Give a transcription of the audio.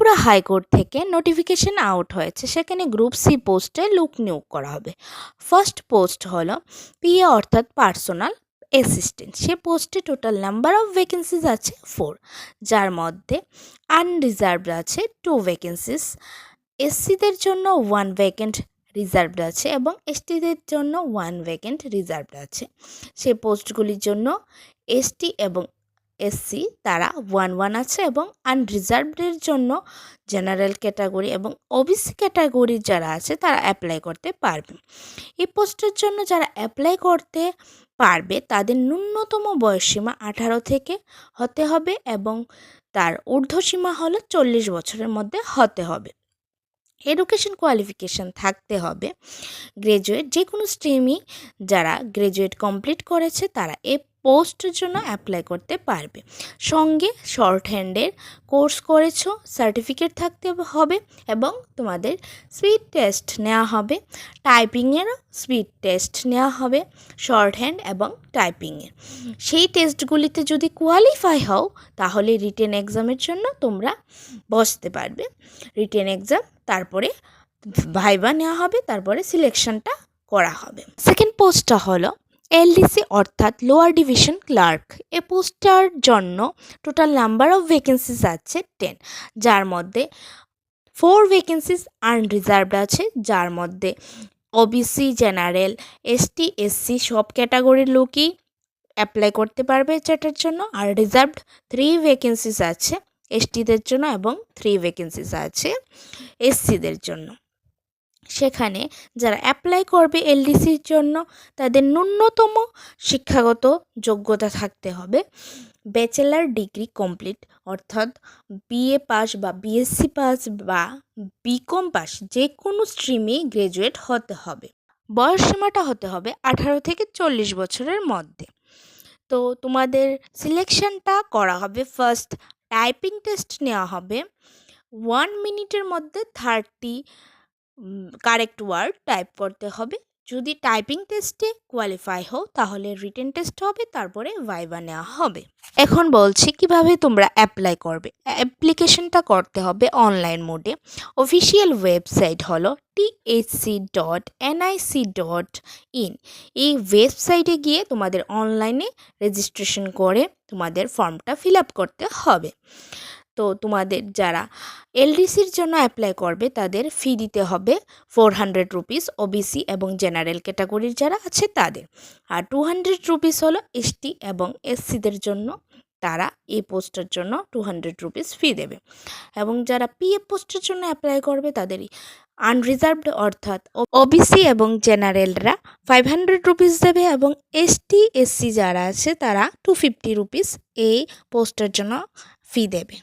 Tripura high court থেকে notification out হয়েছে। সেখানে গ্রুপ সি পোস্টে লুক নিয়োগ করা হবে। ফার্স্ট পোস্ট হলো পিএ অর্থাৎ পার্সোনাল অ্যাসিস্ট্যান্ট সে পোস্টে টোটাল নাম্বার অফ ভ্যাকেন্সিজ আছে ফোর যার মধ্যে আনরিজার্ভড আছে টু ভ্যাকেন্সিস এসসিদের জন্য ওয়ান ভ্যাকেন্ট রিজার্ভড আছে এবং এসটিদের জন্য ওয়ান ভ্যাকেন্ট রিজার্ভড আছে। সে পোস্টগুলির জন্য এসটি এবং এসসি, তারা ওয়ান ওয়ান আছে এবং আনরিজার্ভডের জন্য জেনারেল ক্যাটাগরি এবং ওবিসি ক্যাটাগরির যারা আছে তারা অ্যাপ্লাই করতে পারবে। এই পোস্টের জন্য যারা অ্যাপ্লাই করতে পারবে তাদের ন্যূনতম বয়সসীমা আঠারো থেকে হতে হবে এবং তার ঊর্ধ্বসীমা হলো চল্লিশ বছরের মধ্যে হতে হবে। এডুকেশন কোয়ালিফিকেশান থাকতে হবে। গ্রাজুয়েট যে কোনো স্ট্রিমই যারা গ্রাজুয়েট কমপ্লিট করেছে তারা এ পোস্টের জন্য অ্যাপ্লাই করতে পারবে। সঙ্গে শর্ট হ্যান্ডের কোর্স করেছ সার্টিফিকেট থাকতে হবে এবং তোমাদের স্পিড টেস্ট নেওয়া হবে। টাইপিংয়েরও স্পিড টেস্ট নেওয়া হবে শর্ট হ্যান্ড এবং টাইপিংয়ের সেই টেস্টগুলিতে যদি কোয়ালিফাই হও, তাহলে রিটেন এক্সামের জন্য তোমরা বসতে পারবে। রিটেন এক্সাম তারপরে ভাইবা নেওয়া হবে, তারপরে সিলেকশনটা করা হবে। সেকেন্ড পোস্টটা হলো এলডিসি অর্থাৎ লোয়ার ডিভিশন ক্লার্ক। এ পোস্টটার জন্য টোটাল নাম্বার অফ ভ্যাকেন্সিস আছে টেন, যার মধ্যে ফোর ভ্যাকেন্সিস আনরিজার্ভড আছে, যার মধ্যে ওবিসি জেনারেল এসটি এসসি সব ক্যাটাগরির লোকই অ্যাপ্লাই করতে পারবে যেটার জন্য, আর রিজার্ভড থ্রি ভ্যাকেন্সিস আছে এসটিদের জন্য এবং থ্রি ভ্যাকেন্সিস আছে এসসিদের জন্য। সেখানে যারা অ্যাপ্লাই করবে এলডিসির জন্য তাদের ন্যূনতম শিক্ষাগত যোগ্যতা থাকতে হবে। ব্যাচেলার ডিগ্রি কমপ্লিট অর্থাৎ বিএ পাস বা বিএসসি পাস বা বিকম পাস যে কোনো স্ট্রিমেই গ্র্যাজুয়েট হতে হবে। বয়স সীমাটা হতে হবে আঠারো থেকে চল্লিশ বছরের মধ্যে। তো তোমাদের সিলেকশনটা করা হবে ফার্স্ট টাইপিং টেস্ট নেওয়া হবে। ওয়ান মিনিটের মধ্যে থার্টি কারেক্ট ওয়ার্ড টাইপ করতে হবে। যদি টাইপিং টেস্টে কোয়ালিফাই হও, তাহলে রিটেন টেস্ট হবে, তারপরে ভাইবা নেওয়া হবে। এখন বলছি, কীভাবে তোমরা অ্যাপ্লাই করবে? অ্যাপ্লিকেশনটা করতে হবে অনলাইন মোডে অফিসিয়াল ওয়েবসাইট হলো THC dot NIC dot in এই ওয়েবসাইটে গিয়ে তোমাদের অনলাইনে রেজিস্ট্রেশন করে তোমাদের ফর্মটা ফিল আপ করতে হবে। তো তোমাদের যারা এলডিসির জন্য অ্যাপ্লাই করবে তাদের ফি দিতে হবে ফোর হান্ড্রেড রুপিস ওবিসি এবং জেনারেল ক্যাটাগরির যারা আছে তাদের। আর টু হান্ড্রেড রুপিস হলো এসটি এবং এসসিদের জন্য তারা এই পোস্টের জন্য টু হান্ড্রেড রুপিস ফি দেবে। এবং যারা পিএফ পোস্টের জন্য অ্যাপ্লাই করবে তাদেরই আনরিজার্ভড অর্থাৎ ওবিসি এবং জেনারেলরা ফাইভ হান্ড্রেড রুপিস দেবে এবং এসটি এসসি যারা আছে তারা টু ফিফটি রুপিস এই পোস্টের জন্য ফি দেবে।